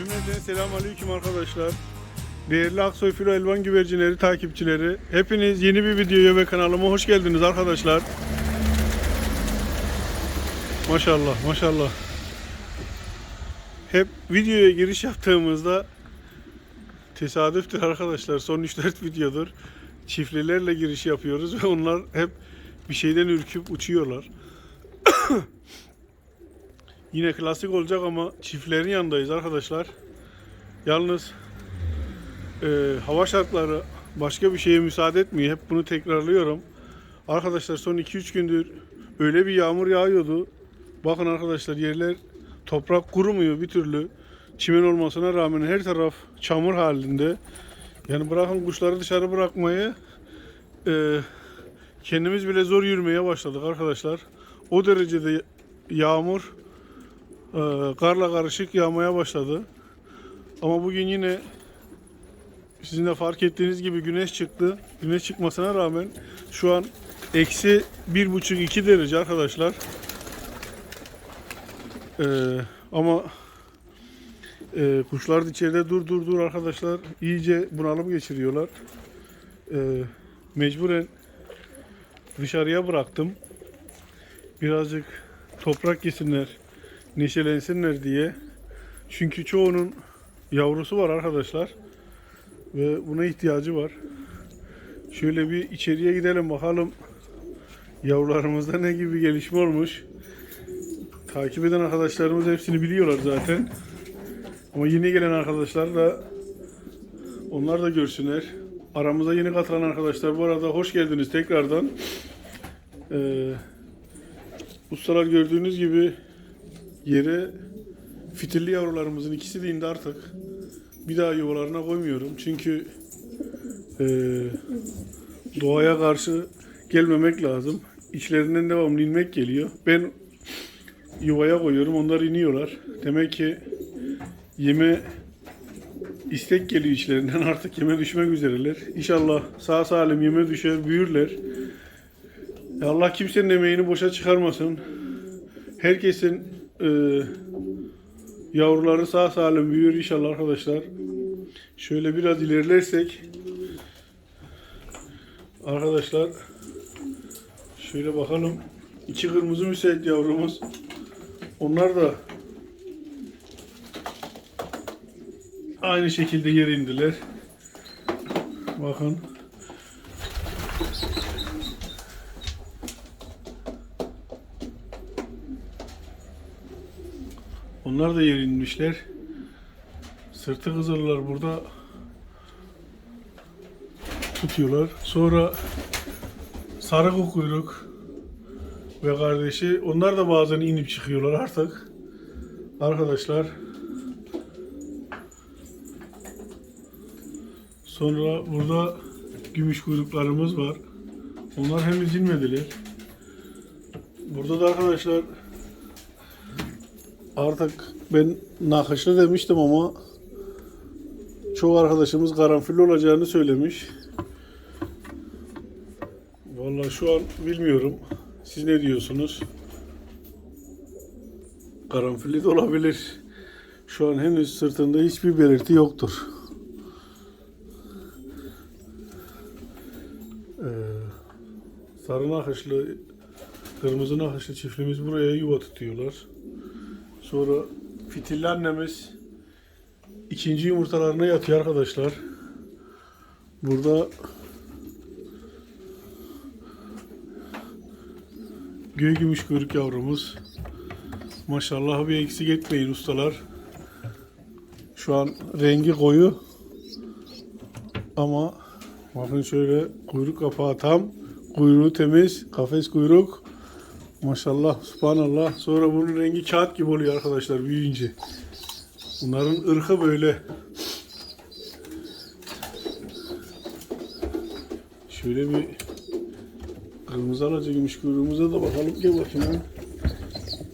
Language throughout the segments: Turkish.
Cümleten selamünaleyküm arkadaşlar. Değerli Aksoy Filo Elvan güvercinleri takipçileri. Hepiniz yeni bir videoya ve kanalıma hoş geldiniz arkadaşlar. Maşallah maşallah. Hep videoya giriş yaptığımızda tesadüftür arkadaşlar. Son 3-4 videodur. Çiftlilerle giriş yapıyoruz ve onlar hep bir şeyden ürküp uçuyorlar. Yine klasik olacak ama çiftlerin yanındayız arkadaşlar. Yalnız e, hava şartları başka bir şeye müsaade etmiyor. Hep bunu tekrarlıyorum. Arkadaşlar son 2-3 gündür öyle bir yağmur yağıyordu. Bakın arkadaşlar yerler toprak kurumuyor bir türlü. Çimen olmasına rağmen her taraf çamur halinde. Yani bırakın kuşları dışarı bırakmayı e, kendimiz bile zor yürümeye başladık arkadaşlar. O derecede yağmur karla karışık yağmaya başladı. Ama bugün yine sizin de fark ettiğiniz gibi güneş çıktı. Güneş çıkmasına rağmen şu an eksi bir buçuk iki derece arkadaşlar. Ee, ama e, kuşlar içeride dur dur dur arkadaşlar. İyice bunalım geçiriyorlar. Ee, mecburen dışarıya bıraktım. Birazcık toprak yesinler neşelensinler diye. Çünkü çoğunun yavrusu var arkadaşlar. Ve buna ihtiyacı var. Şöyle bir içeriye gidelim bakalım. Yavrularımızda ne gibi gelişme olmuş. Takip eden arkadaşlarımız hepsini biliyorlar zaten. Ama yeni gelen arkadaşlar da onlar da görsünler. Aramıza yeni katılan arkadaşlar bu arada hoş geldiniz tekrardan. Ee, ustalar gördüğünüz gibi yere fitilli yavrularımızın ikisi de indi artık. Bir daha yuvalarına koymuyorum. Çünkü eee, doğaya karşı gelmemek lazım. İçlerinden devamlı inmek geliyor. Ben yuvaya koyuyorum. Onlar iniyorlar. Demek ki yeme istek geliyor içlerinden. Artık yeme düşmek üzereler. İnşallah sağ salim yeme düşer, büyürler. Ya Allah kimsenin emeğini boşa çıkarmasın. Herkesin e, yavruları sağ salim büyür inşallah arkadaşlar. Şöyle biraz ilerlersek arkadaşlar şöyle bakalım. İki kırmızı müsait yavrumuz. Onlar da aynı şekilde yere indiler. Bakın. Onlar da yere inmişler. Sırtı kızıllar burada tutuyorlar. Sonra sarı kuyruk ve kardeşi onlar da bazen inip çıkıyorlar artık. Arkadaşlar Sonra burada gümüş kuyruklarımız var. Onlar henüz inmediler. Burada da arkadaşlar artık ben nakışlı demiştim ama çoğu arkadaşımız karanfilli olacağını söylemiş. Vallahi şu an bilmiyorum. Siz ne diyorsunuz? Karanfilli de olabilir. Şu an henüz sırtında hiçbir belirti yoktur. Ee, sarı nakışlı, kırmızı nakışlı çiftimiz buraya yuva tutuyorlar. Sonra fitilli annemiz ikinci yumurtalarına yatıyor arkadaşlar. Burada göğe gümüş kuyruk yavrumuz. Maşallah bir eksik etmeyin ustalar. Şu an rengi koyu. Ama bakın şöyle kuyruk kapağı tam. Kuyruğu temiz. Kafes kuyruk. Maşallah, subhanallah. Sonra bunun rengi kağıt gibi oluyor arkadaşlar büyüyünce. Bunların ırkı böyle. Şöyle bir kırmızı alacakmış kuyruğumuza da bakalım. Gel bakayım. lan.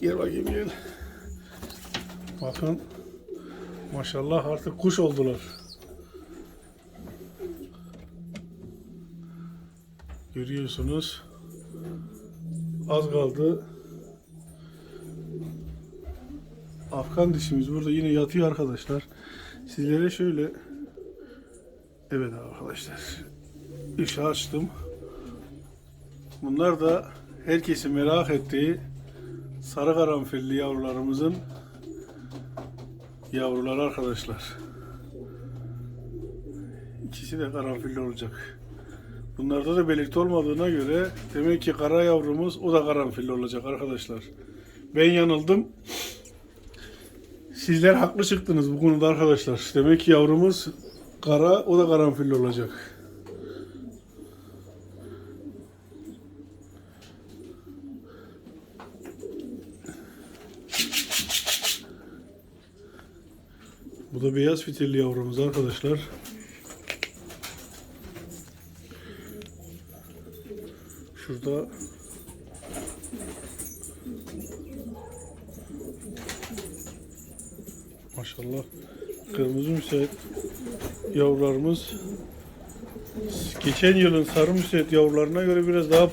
Gel bakayım gel. Bakın. Maşallah artık kuş oldular. Görüyorsunuz. Az kaldı. Afgan dişimiz burada yine yatıyor arkadaşlar. Sizlere şöyle Evet arkadaşlar. Işığı açtım. Bunlar da herkesin merak ettiği sarı karanfilli yavrularımızın yavruları arkadaşlar. İkisi de karanfilli olacak. Bunlarda da belirti olmadığına göre demek ki kara yavrumuz o da karanfilli olacak arkadaşlar. Ben yanıldım. Sizler haklı çıktınız bu konuda arkadaşlar. Demek ki yavrumuz kara o da karanfilli olacak. Bu da beyaz fitilli yavrumuz arkadaşlar. Şurada Maşallah kırmızı müsait yavrularımız geçen yılın sarı müsait yavrularına göre biraz daha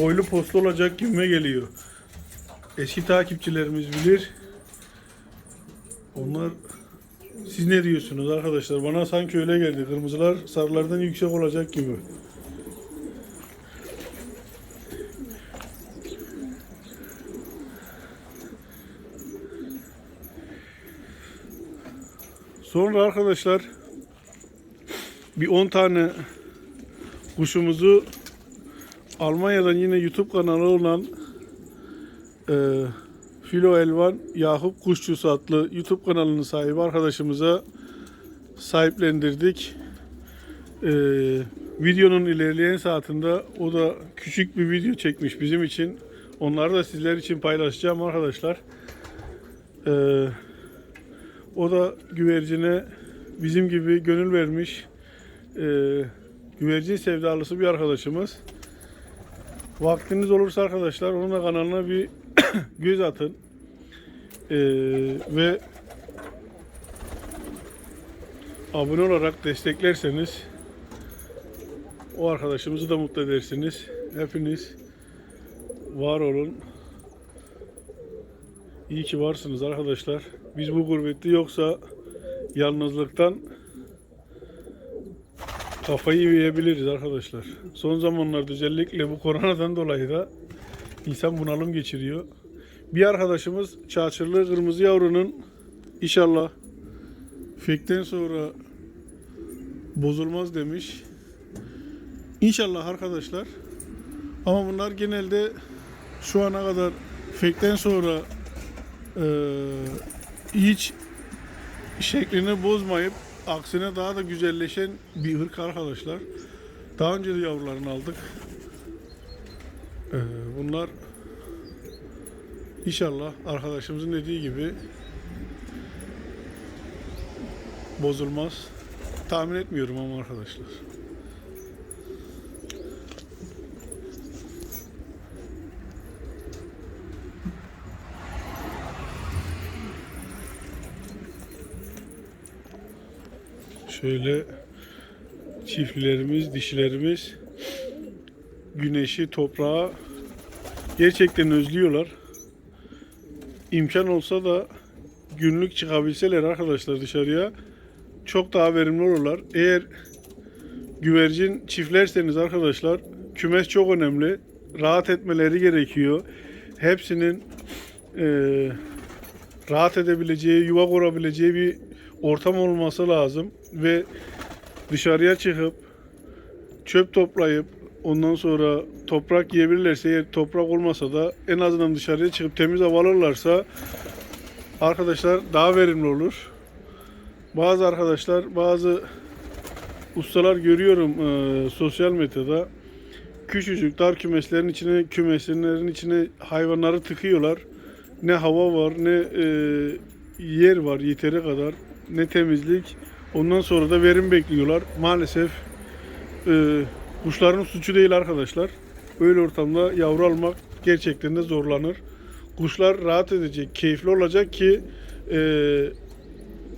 boylu postlu olacak gibime geliyor. Eski takipçilerimiz bilir. Onlar siz ne diyorsunuz arkadaşlar? Bana sanki öyle geldi. Kırmızılar sarılardan yüksek olacak gibi. Sonra arkadaşlar bir 10 tane kuşumuzu Almanya'dan yine YouTube kanalı olan e, Filo Elvan Yakup Kuşçusu adlı YouTube kanalının sahibi arkadaşımıza sahiplendirdik. E, videonun ilerleyen saatinde o da küçük bir video çekmiş bizim için. Onları da sizler için paylaşacağım arkadaşlar. Eee o da güvercine bizim gibi gönül vermiş e, güvercin sevdalısı bir arkadaşımız. Vaktiniz olursa arkadaşlar onun da kanalına bir göz atın. E, ve abone olarak desteklerseniz o arkadaşımızı da mutlu edersiniz. Hepiniz var olun. İyi ki varsınız arkadaşlar. Biz bu gurbette yoksa yalnızlıktan kafayı yiyebiliriz arkadaşlar. Son zamanlarda özellikle bu koronadan dolayı da insan bunalım geçiriyor. Bir arkadaşımız çağçırlı kırmızı yavrunun inşallah fekten sonra bozulmaz demiş. İnşallah arkadaşlar. Ama bunlar genelde şu ana kadar fekten sonra ee, hiç şeklini bozmayıp aksine daha da güzelleşen bir ırk arkadaşlar. Daha önce de yavrularını aldık. Ee, bunlar inşallah arkadaşımızın dediği gibi bozulmaz. Tahmin etmiyorum ama arkadaşlar. Şöyle çiftlerimiz, dişilerimiz güneşi, toprağı gerçekten özlüyorlar. İmkan olsa da günlük çıkabilseler arkadaşlar dışarıya çok daha verimli olurlar. Eğer güvercin çiftlerseniz arkadaşlar kümes çok önemli. Rahat etmeleri gerekiyor. Hepsinin eee rahat edebileceği, yuva kurabileceği bir ortam olması lazım ve dışarıya çıkıp çöp toplayıp ondan sonra toprak yiyebilirlerse eğer toprak olmasa da en azından dışarıya çıkıp temiz hava alırlarsa arkadaşlar daha verimli olur. Bazı arkadaşlar bazı ustalar görüyorum e, sosyal medyada. Küçücük dar kümeslerin içine, kümeslerin içine hayvanları tıkıyorlar. Ne hava var, ne e, yer var yeteri kadar, ne temizlik. Ondan sonra da verim bekliyorlar. Maalesef e, kuşların suçu değil arkadaşlar. Öyle ortamda yavru almak gerçekten de zorlanır. Kuşlar rahat edecek, keyifli olacak ki e,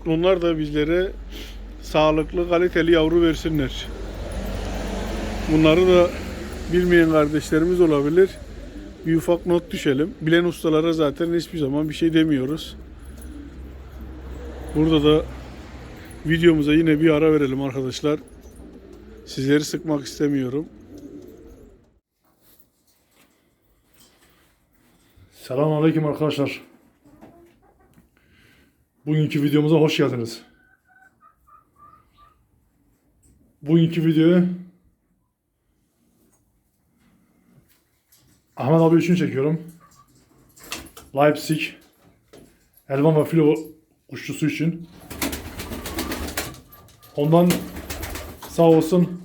onlar da bizlere sağlıklı, kaliteli yavru versinler. Bunları da bilmeyen kardeşlerimiz olabilir. Bir ufak not düşelim. Bilen ustalara zaten hiçbir zaman bir şey demiyoruz. Burada da videomuza yine bir ara verelim arkadaşlar. Sizleri sıkmak istemiyorum. Selamünaleyküm arkadaşlar. Bugünkü videomuza hoş geldiniz. Bugünkü videoyu Ahmet abi için çekiyorum. Leipzig Elvan ve filo kuşçusu için. Ondan sağ olsun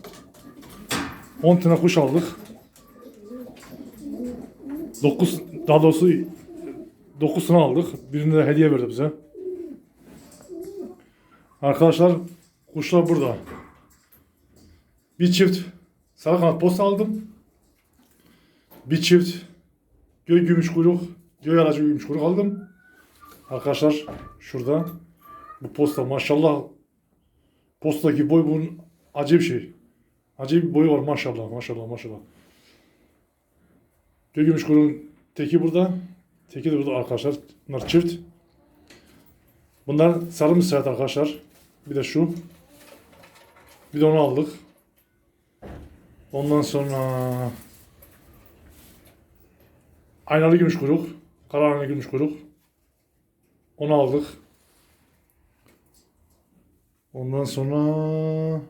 10 tane kuş aldık. 9 daha doğrusu 9'unu aldık. Birini de hediye verdi bize. Arkadaşlar kuşlar burada. Bir çift sarı kanat posta aldım. Bir çift göy gümüş kuyruk, göy aracı gümüş kuyruk aldım. Arkadaşlar şurada bu posta maşallah postadaki boy bunun acayip şey. Acayip bir boyu var maşallah maşallah maşallah. Gögümüş kurun teki burada. Teki de burada arkadaşlar. Bunlar çift. Bunlar sarı müsait arkadaşlar. Bir de şu. Bir de onu aldık. Ondan sonra aynalı gümüş kuyruk. Kara aynalı gümüş kuyruk. Onu aldık. Ondan sonra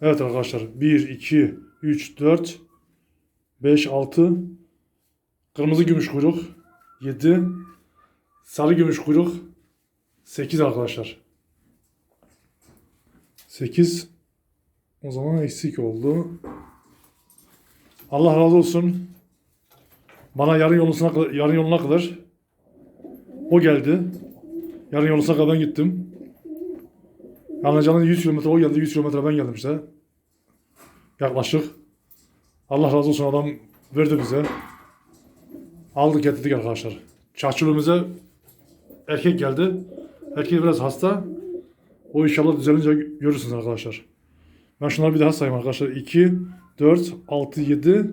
Evet arkadaşlar 1, 2, 3, 4, 5, 6 Kırmızı gümüş kuyruk 7 Sarı gümüş kuyruk 8 arkadaşlar. 8 O zaman eksik oldu. Allah razı olsun. Bana yarın yoluna yarın yoluna kadar O geldi Yarın yoluna kadar ben gittim Anlayacağınız 100 kilometre o geldi 100 kilometre ben geldim işte Yaklaşık Allah razı olsun adam verdi bize. Aldık getirdik arkadaşlar. Çarçılığımıza erkek geldi. Erkek biraz hasta. O inşallah düzelince görürsünüz arkadaşlar. Ben şunları bir daha sayayım arkadaşlar. 2, 4, 6, 7,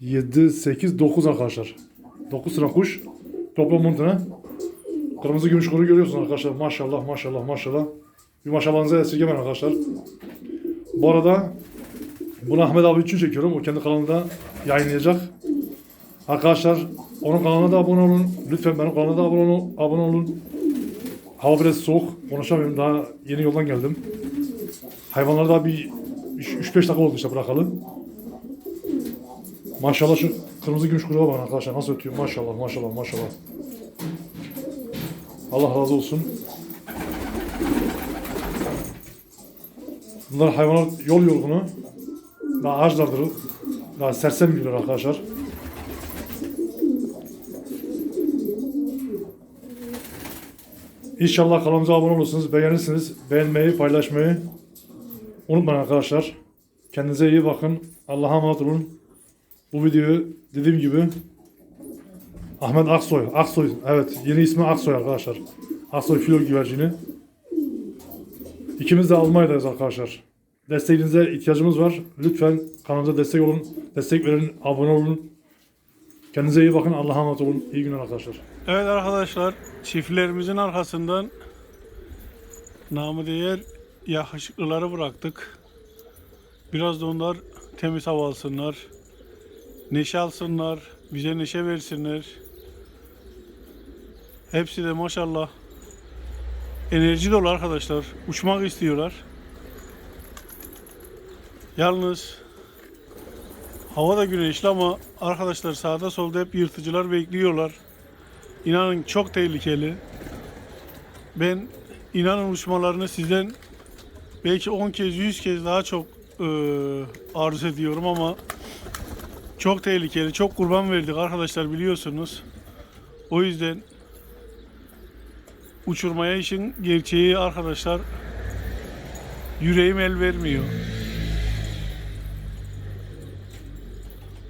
7, 8, 9 arkadaşlar. 9 sıra kuş. Toplam 10 tane. Kırmızı gümüş kuru görüyorsunuz arkadaşlar. Maşallah maşallah maşallah. Bir maşallahınıza esirgemeyin arkadaşlar. Bu arada bunu Ahmet abi için çekiyorum. O kendi kanalında yayınlayacak. Arkadaşlar onun kanalına da abone olun. Lütfen benim kanalıma da abone olun. Abone olun. Hava biraz soğuk. Konuşamıyorum. Daha yeni yoldan geldim. Hayvanları daha bir 3-5 dakika oldu işte bırakalı. Maşallah şu kırmızı gümüş kuyruğa bakın arkadaşlar. Nasıl ötüyor? Maşallah maşallah maşallah. Allah razı olsun. Bunlar hayvanlar yol yorgunu. Daha ağaçlardır. Daha sersem gibiler arkadaşlar. İnşallah kanalımıza abone olursunuz, beğenirsiniz. Beğenmeyi, paylaşmayı unutmayın arkadaşlar. Kendinize iyi bakın. Allah'a emanet olun. Bu videoyu dediğim gibi Ahmet Aksoy. Aksoy. Evet. Yeni ismi Aksoy arkadaşlar. Aksoy filo güvercini. İkimiz de Almanya'dayız arkadaşlar. Desteğinize ihtiyacımız var. Lütfen kanalımıza destek olun. Destek verin. Abone olun. Kendinize iyi bakın. Allah'a emanet olun. İyi günler arkadaşlar. Evet arkadaşlar çiftlerimizin arkasından namı değer yakışıklıları bıraktık. Biraz da onlar temiz hava alsınlar. Neşe alsınlar. Bize neşe versinler. Hepsi de maşallah enerji dolu arkadaşlar. Uçmak istiyorlar. Yalnız hava da güneşli ama arkadaşlar sağda solda hep yırtıcılar bekliyorlar. İnanın çok tehlikeli. Ben inanın uçmalarını sizden belki 10 kez 100 kez daha çok e, arzu ediyorum ama çok tehlikeli. Çok kurban verdik arkadaşlar biliyorsunuz. O yüzden uçurmaya işin gerçeği arkadaşlar yüreğim el vermiyor.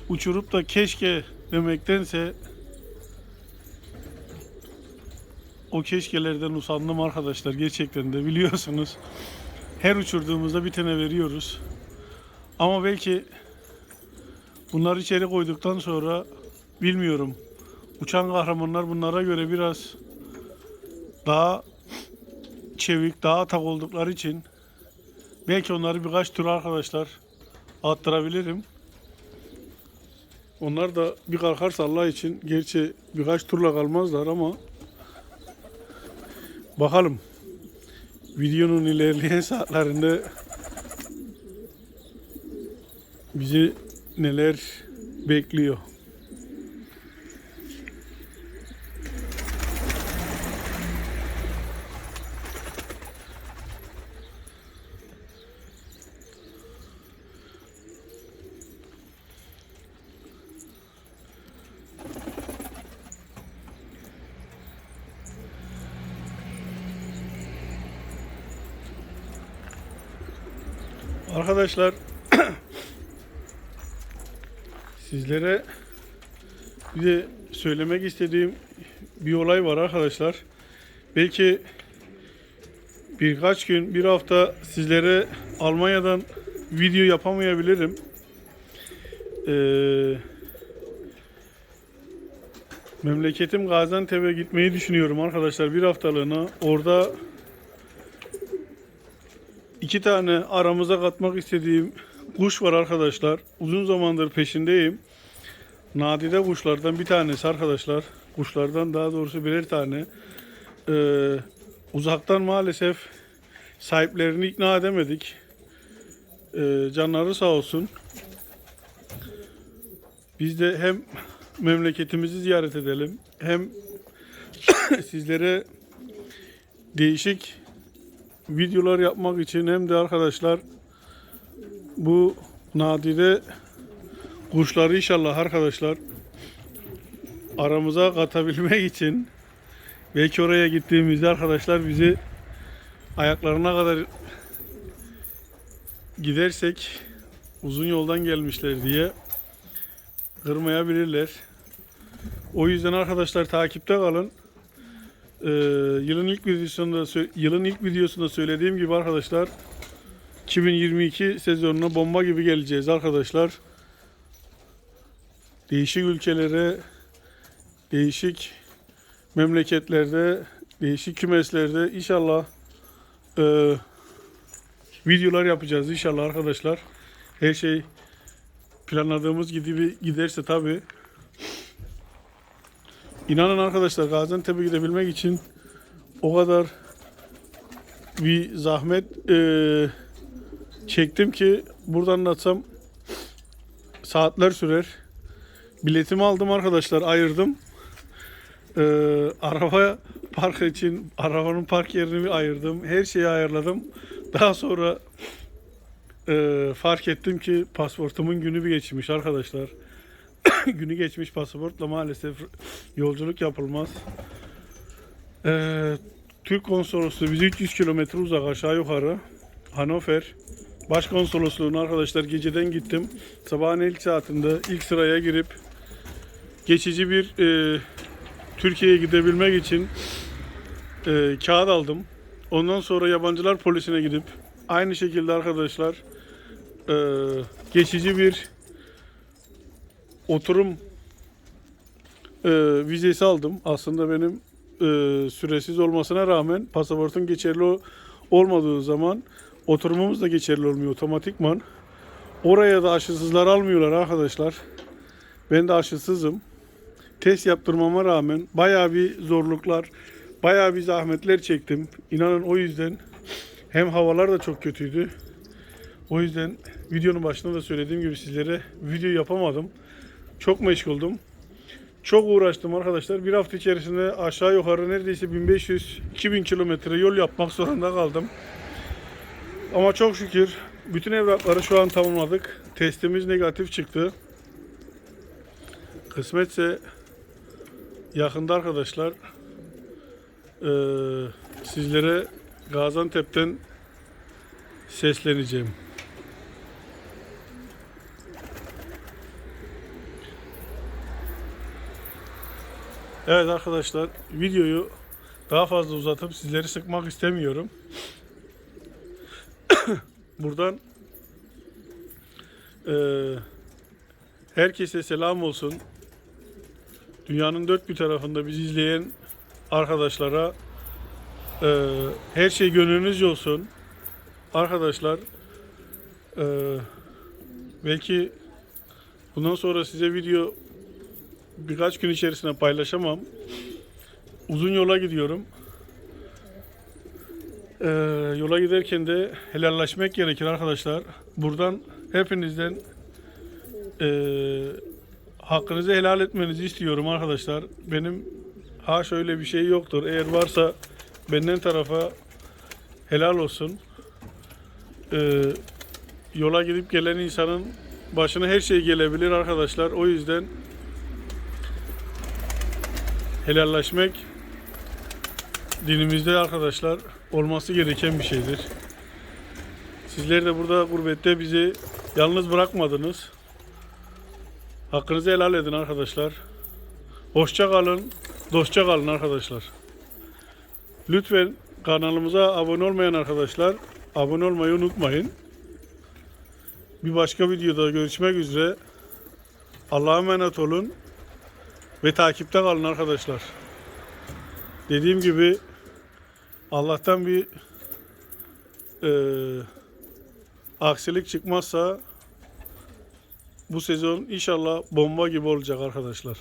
Uçurup da keşke demektense o keşkelerden usandım arkadaşlar gerçekten de biliyorsunuz. Her uçurduğumuzda bir tane veriyoruz. Ama belki bunları içeri koyduktan sonra bilmiyorum. Uçan kahramanlar bunlara göre biraz daha çevik, daha atak oldukları için belki onları birkaç tur arkadaşlar attırabilirim. Onlar da bir kalkarsa Allah için gerçi birkaç turla kalmazlar ama bakalım videonun ilerleyen saatlerinde bizi neler bekliyor. Arkadaşlar sizlere bir de söylemek istediğim bir olay var arkadaşlar. Belki birkaç gün, bir hafta sizlere Almanya'dan video yapamayabilirim. Ee, memleketim Gaziantep'e gitmeyi düşünüyorum arkadaşlar bir haftalığına. Orada iki tane aramıza katmak istediğim kuş var arkadaşlar. Uzun zamandır peşindeyim. Nadide kuşlardan bir tanesi arkadaşlar. Kuşlardan daha doğrusu birer tane. Ee, uzaktan maalesef sahiplerini ikna edemedik. Ee, canları sağ olsun. Biz de hem memleketimizi ziyaret edelim hem sizlere değişik videolar yapmak için hem de arkadaşlar bu nadide kuşları inşallah arkadaşlar aramıza katabilmek için belki oraya gittiğimizde arkadaşlar bizi ayaklarına kadar gidersek uzun yoldan gelmişler diye kırmayabilirler. O yüzden arkadaşlar takipte kalın. Ee, yılın ilk videosunda yılın ilk videosunda söylediğim gibi arkadaşlar 2022 sezonuna bomba gibi geleceğiz arkadaşlar. Değişik ülkelere, değişik memleketlerde, değişik kümeslerde inşallah e, videolar yapacağız inşallah arkadaşlar. Her şey planladığımız gibi giderse tabii İnanın arkadaşlar Gaziantep'e gidebilmek için o kadar bir zahmet eee, çektim ki buradan anlatsam saatler sürer. Biletimi aldım arkadaşlar ayırdım. Eee, araba park için arabanın park yerini bir ayırdım. Her şeyi ayarladım. Daha sonra eee, fark ettim ki pasportumun günü bir geçmiş arkadaşlar. günü geçmiş pasaportla maalesef yolculuk yapılmaz. Ee, Türk konsolosluğu bizi 300 kilometre uzak aşağı yukarı. Hanover. Başkonsolosluğuna arkadaşlar geceden gittim. Sabahın ilk saatinde ilk sıraya girip geçici bir e, Türkiye'ye gidebilmek için e, kağıt aldım. Ondan sonra yabancılar polisine gidip aynı şekilde arkadaşlar e, geçici bir oturum e, vizesi aldım. Aslında benim e, süresiz olmasına rağmen pasaportun geçerli olmadığı zaman oturumumuz da geçerli olmuyor otomatikman. Oraya da aşısızlar almıyorlar arkadaşlar. Ben de aşısızım. Test yaptırmama rağmen bayağı bir zorluklar, bayağı bir zahmetler çektim. İnanın o yüzden hem havalar da çok kötüydü. O yüzden videonun başında da söylediğim gibi sizlere video yapamadım. Çok meşguldüm. Çok uğraştım arkadaşlar. Bir hafta içerisinde aşağı yukarı neredeyse 1500-2000 kilometre yol yapmak zorunda kaldım. Ama çok şükür bütün evrakları şu an tamamladık. Testimiz negatif çıktı. Kısmetse yakında arkadaşlar eee, sizlere Gaziantep'ten sesleneceğim. Evet arkadaşlar videoyu daha fazla uzatıp sizleri sıkmak istemiyorum. Buradan eee, herkese selam olsun. Dünyanın dört bir tarafında bizi izleyen arkadaşlara eee, her şey gönlünüzce olsun. Arkadaşlar eee, belki bundan sonra size video birkaç gün içerisinde paylaşamam. Uzun yola gidiyorum. Ee, yola giderken de helallaşmak gerekir arkadaşlar. Buradan hepinizden ee, hakkınızı helal etmenizi istiyorum arkadaşlar. Benim ha şöyle bir şey yoktur. Eğer varsa benden tarafa helal olsun. Ee, yola gidip gelen insanın başına her şey gelebilir arkadaşlar. O yüzden helallaşmak dinimizde arkadaşlar olması gereken bir şeydir. Sizler de burada gurbette bizi yalnız bırakmadınız. Hakkınızı helal edin arkadaşlar. Hoşça kalın, dostça kalın arkadaşlar. Lütfen kanalımıza abone olmayan arkadaşlar abone olmayı unutmayın. Bir başka videoda görüşmek üzere. Allah'a emanet olun ve takipte kalın arkadaşlar. Dediğim gibi Allah'tan bir eee, aksilik çıkmazsa bu sezon inşallah bomba gibi olacak arkadaşlar.